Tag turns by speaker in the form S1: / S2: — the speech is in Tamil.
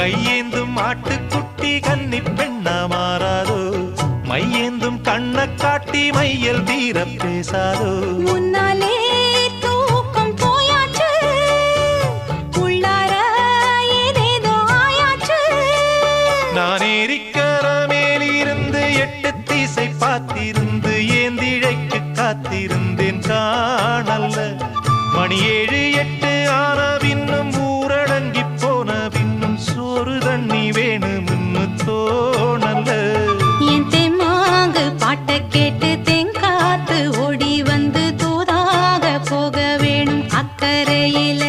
S1: கையேந்தும் ஆட்டுக்குட்டி கன்னி பெண்ணா மாறாதோ? மையேந்தும் கண்ண காட்டி மையல் தீர பேசாதோ?
S2: முன்னாலே
S1: நான் ஏறிக்கிற மேலிருந்து எட்டு தீசை பார்த்திருந்து ஏந்திழைக்கு காத்திருந்தேன்? காணல்ல. மணி ஏழு எட்டு ஆறு தோணல்ல
S2: என் தெம்மாங்கு பாட்டை கேட்டு தெங்காத்து ஓடி வந்து தூதாக போக வேணும் அக்கறையில.